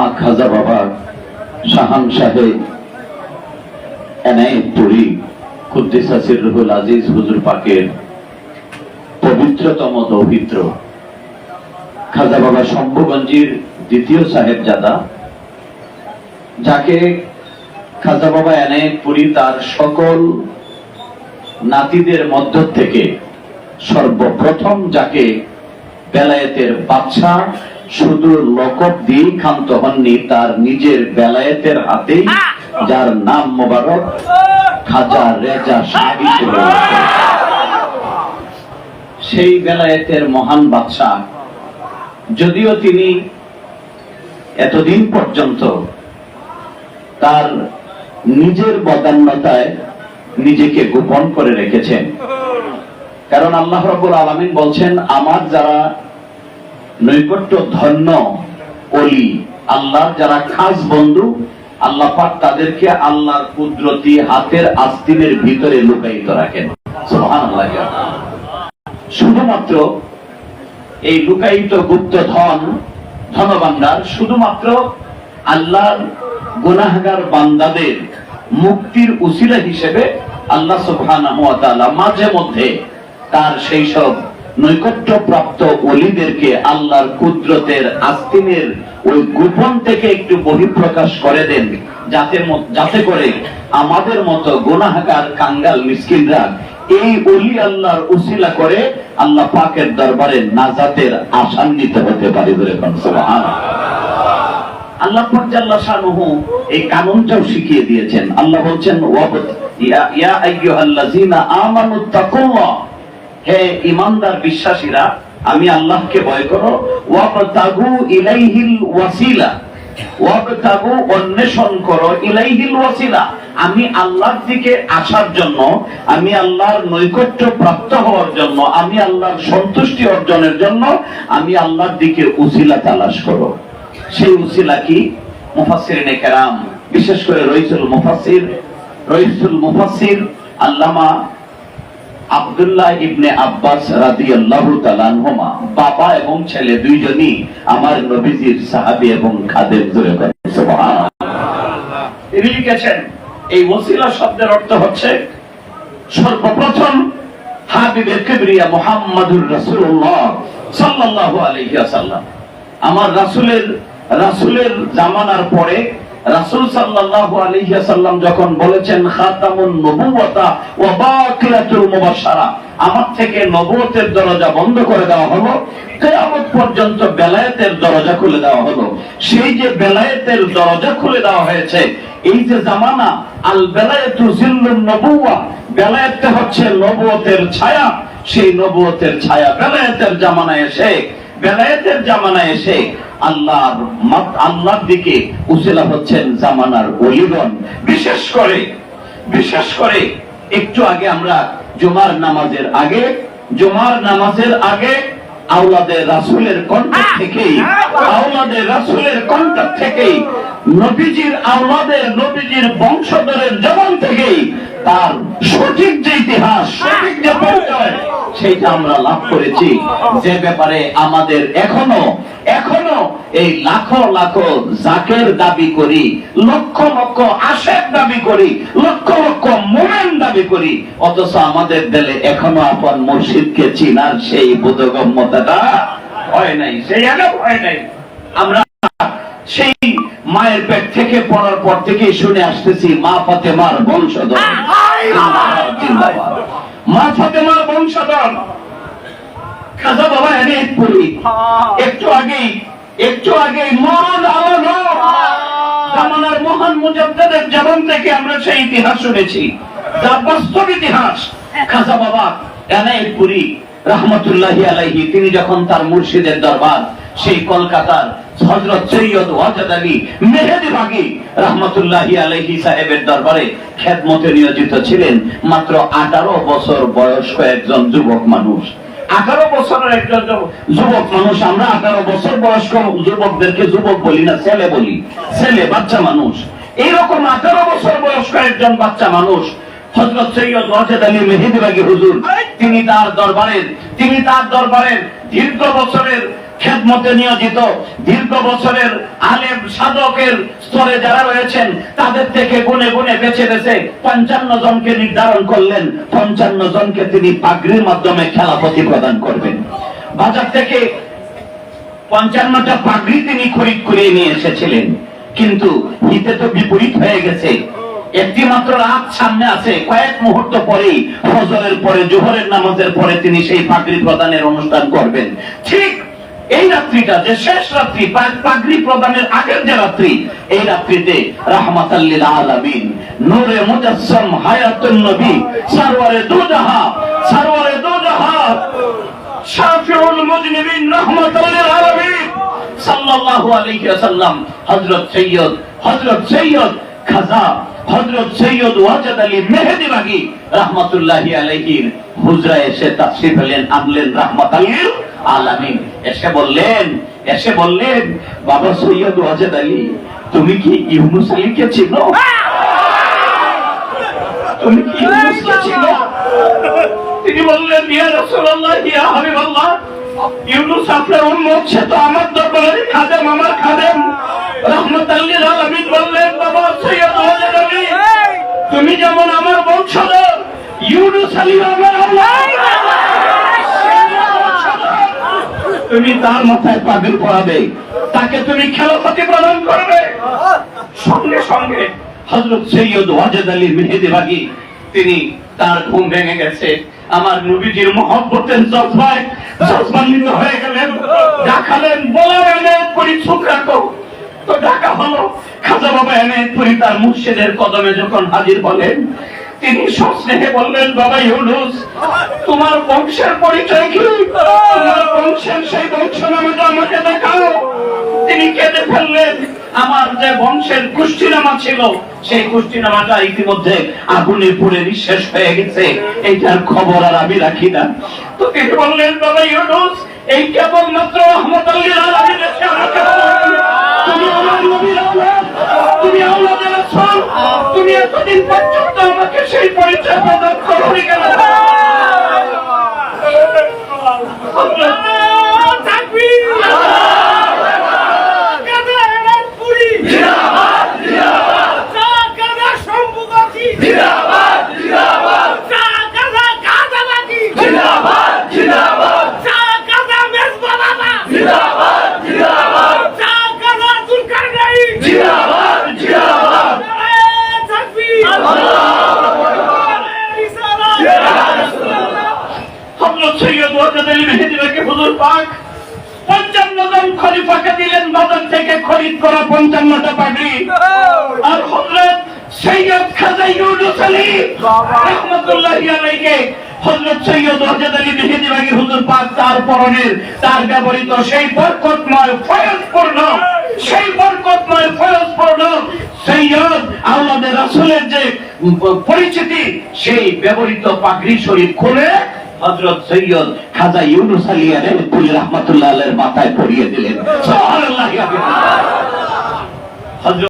আল্লামা খাজা বাবা শাহান সাহেব এনায়েতপুরি কুদ্দিসাসির রুহুল আজিজ হুজুর পাকের পবিত্রতম দৌহিত্র। খাজা বাবা শম্ভুগঞ্জির দ্বিতীয় সাহেবজাদা, যাকে খাজা বাবা এনায়েতপুরি তার সকল নাতিদের মধ্য থেকে সর্বপ্রথম যাকে বেলায়েতের বাদশা শুধু লকব দিয়ে ক্ষান্ত হননি তার নিজের বেলায়েতের হাতেই যার নাম মোবারক খাজা রেজা শাহী। সেই বেলায়েতের মহান বাদশাহ যদিও তিনি এতদিন পর্যন্ত তার নিজের বদান্যতায় নিজেকে গোপন করে রেখেছেন কারণ আল্লাহ রব্বুল আলমিন বলছেন আমার যারা নৈকট্য, ধন্য, অলি। আল্লাহর যারা খাস বন্ধু, আল্লাহ পাক তাদেরকে আল্লাহর কুদরতি হাতের আস্তিনের ভিতরে লুকায়িত রাখেন। শুধুমাত্র এই লুকায়িত গুপ্ত ধন, ধনভাণ্ডার শুধুমাত্র আল্লাহর গুনাহগার বান্দাদের মুক্তির উসিলা হিসেবে আল্লাহ তাআলা মাঝে মধ্যে তার সেই সব নৈকট্য প্রাপ্ত অলিদেরকে আল্লাহর কুদরতের আস্তিনের ওই গোপন থেকে একটু বহিঃপ্রকাশ করে দেন, যাতে যাতে করে আমাদের মতো গুনাহগার, কাঙ্গাল মিসকিনরা এই অলি আল্লাহর উসিলা করে আল্লাহ পাকের দরবারে নাজাতের আশান্বিত হতে পারে বলে আল্লাহ পাক শানুহু এই কানুনটাও শিখিয়ে দিয়েছেন। আল্লাহ বলছেন ইয়া ইয়া আইয়ুহাল্লাযিনা আমানুত্তাকুল্লাহ হে ঈমানদার বিশ্বাসীরা, আমি আল্লাহকে ভয় করো। ওয়াবতাগু ইলাইহিল ওয়াসিলা। ওয়াবতাগু অন্বেষণ করো ইলাইহিল ওয়াসিলা। আমি আল্লাহর দিকে আসার জন্য, আমি আল্লাহর নৈকট্য প্রাপ্ত হওয়ার জন্য, আমি আল্লাহর সন্তুষ্টি অর্জনের জন্য, আমি আল্লাহর দিকে উসিলা তালাশ করো। সেই উসিলা কি? মুফাসসিরিনে কেরাম। বিশেষ করে রইসুল মুফাসসির। রইসুল মুফাসসির আল্লামা আব্দুল্লাহ ইবনে আব্বাস রাদিয়াল্লাহু তাআলা বাবা এবং ছেলে দুইজনই আমার নবীজির সাহাবী এবং সুবহানাল্লাহ। তিনি এই ওসিলা শব্দের অর্থ হচ্ছে সর্বপ্রথম হাবিবের কিবরিয়া মুহাম্মাদুর রাসূলুল্লাহ সাল্লাল্লাহু আমার রাসূলের রাসূলের জামানার পরে রাসূল সাল্লাল্লাহু আলাইহি ওয়াসাল্লাম যখন বলেছেন, খাতামুন নবুওয়াতা ওয়া বাকিরাতুল মুবাশশারা আমার থেকে নবুয়তের দরজা বন্ধ করে দেওয়া হলো। কিয়ামত পর্যন্ত বেলায়েতের দরজা খুলে দেওয়া হলো। সেই যে বেলায়েতের দরজা খুলে দেওয়া হয়েছে, এই যে জামানা আল বেলায়েতু জিল্লুন নবুওয়া, বেলায়েতটা হচ্ছে নবুয়তের ছায়া। সেই নবুয়তের ছায়া বেলায়েতের জামানায় এসে, বেলায়েতের জামানায় এসে আল্লাহর মাত- আল্লাহর দিকে উসিলা হচ্ছেন জামানার অলিগণ বিশেষ করে বিশেষ করে একটু আগে আমরা জুমার নামাজের আগে জুমার নামাজের আগে আওলাদের রাসূলের কণ্ঠ থেকেই রাসূলের কণ্ঠ থেকেই নবীজির আওলাদের নবীজির বংশধরের জবান থেকেই তার সঠিক যে ইতিহাস সঠিক যে পরিচয় সেইটা আমরা লাভ করেছি। যে ব্যাপারে আমাদের এখনও এখনও এই লাখো লাখো জাকের দাবি করি লক্ষ লক্ষ আশের দাবি করি লক্ষ লক্ষ মোমেন দাবি করি। অথচ আমাদের দেলে এখনও আপন মুর্শিদকে চিনার সেই বোধগম্যতাটা হয় নাই সেই আগে হয় নাই। আমরা সেই মায়ের পেট থেকে পড়ার পর থেকে শুনে আসতেছি মা ফাতেমার বংশধর। মা ফাতেমার বংশধর। খাজা বাবা এনে পড়ি একটু আগেই একটু আগেই মরণ আলো জামানার মহান মুজাদ্দাদের জবান থেকে আমরা সেই ইতিহাস শুনেছি। যা বাস্তব ইতিহাস। খাজা বাবা এনায়েতপুরি রহমতুল্লাহি আলাইহি, তিনি যখন তার মুর্শিদের দরবার, সেই কলকাতার হযরত সৈয়দ ওয়াজেদ আলী মেহেদি বাগী রহমতুল্লাহি আলাইহি সাহেবের দরবারে খেদমতে নিয়োজিত ছিলেন। মাত্র আঠারো বছর বয়স্ক একজন যুবক মানুষ। আঠারো বছরের একজন যুবক মানুষ আমরা আঠারো বছর বয়স্ক যুবকদেরকে যুবক বলি না ছেলে বলি। ছেলে বাচ্চা মানুষ। এইরকম আঠারো বছর বয়স্ক একজন বাচ্চা মানুষ হজরত সৈয়দ ওয়াজেদ আলী মেহেদিবাগী হুজুর তিনি তার দরবারের তিনি তার দরবারের দীর্ঘ বছরের খেদমতে নিয়োজিত দীর্ঘ বছরের আলেম সাধকের স্তরে যারা রয়েছেন, তাদের থেকে গুনে গুনে বেছে বেছে পঞ্চান্ন জনকে নির্ধারণ করলেন। পঞ্চান্ন জনকে তিনি পাগড়ির মাধ্যমে খেলাপতি প্রদান করবেন। বাজার থেকে পঞ্চান্নটা পাগড়ি তিনি খরিদ করে নিয়ে এসেছিলেন। কিন্তু হিতে তো বিপরীত হয়ে গেছে। একটি মাত্র রাত সামনে আছে। কয়েক মুহূর্ত পরেই ফজরের পরে, জোহরের নামাজের পরে তিনি সেই পাগড়ি প্রদানের অনুষ্ঠান করবেন। ঠিক এই রাত্রিটা যে শেষ রাত্রি, পা- পাগড়ি প্রদানের আগের যে রাত্রি, এই রাত্রিতে রাহমাতাল্লিল আলামিন, নূরে মুজাসসাম হায়াতুন নবী, সারওয়ারে দুজাহা সারওয়ারে দুজাহা, শাফিউল মুজনিবিন রাহমাতুল্লিল আলামিন, সাল্লাল্লাহু আলাইহি ওয়াসাল্লাম, হযরত সৈয়দ হযরত সৈয়দ খাজা, হযরত সৈয়দ ওয়াজেদ আলী মেহেদি বাগি রাহমাতুল্লাহি আলাইহির হুজরায় এসে তাশরিফ এলেন আনলেন রাহমাতাল্লিল আলামিন। এসে বললেন এসে বললেন বাবা সৈয়দ ওয়াজেদ আলী তুমি কি ইউনুস আলীকে চিনো? তুমি কি ইউনুসকে চিনো? তিনি বললেন ইয়া রাসূলুল্লাহ ইয়া হাবিবাল্লাহ ইউনুস আপনার সে তো আমার দরবারের খাদেম আমার খাদেম। আলামিন বললেন বাবা সৈয়দ ওয়াজেদ আলী তুমি যেমন আমার বংশধর ইউনুস আলী আমার আল্লাহ। তুমি তার মাথায় পাগল পড়াবে তাকে তুমি খেলাপতি প্রদান করবে। সঙ্গে সঙ্গে হজরত সৈয়দ ওয়াজেদ আলী মেহেদি বাগি, তিনি তার ঘুম ভেঙে গেছে। আমার নবীজির মহব্বতের জজবায় জজবান্বিত হয়ে গেলেন। ডাকালেন বলার করি চোখ রাখো। তো ডাকা হলো। খাজা বাবা এনে করি তার মুর্শিদের কদমে যখন হাজির হলেন তিনি সস্নেহে বললেন বাবা ইউনুস তোমার বংশের পরিচয় কি? তোমার বংশের সেই বংশ নামটা আমাকে দেখাও। তিনি কেঁদে ফেললেন। আমার যে বংশের কুষ্টিনামা ছিল সেই কুষ্টিনামাটা ইতিমধ্যে আগুনে পুড়ে নিঃশেষ হয়ে গেছে। এইটার খবর আর আমি রাখি না। তো তিনি বললেন বাবা ইউনুস এই কেবল মাত্র আহমদ বললেন, তুমি আমার নবীর তুমি আওলাদের তুমি এতদিন পর্যন্ত আমাকে সেই পরিচয় প্রদান করোনি কেন খলিফাকে দিলেন বাজার থেকে খরিদ করা পঞ্চান্নটা পাগড়ি। আর হযরত সৈয়দ খাজা ইউনুস আলী রহমাতুল্লাহি আলাইহি হযরত সৈয়দ আলী মেহেদি বাগি হুজুর পাক তার পরনের তার ব্যবহৃত সেই বরকতময় ফয়জপূর্ণ সেই বরকতময় ফয়জপূর্ণ সৈয়দ আওলাদের রাসূলের যে পরিচিতি সেই ব্যবহৃত পাগড়ি শরীফ খুলে হযরত সৈয়দ খাজা ইউনুস আলী আলাইহি রহমাতুল্লাহ মাথায় পড়িয়ে দিলেন। হযরত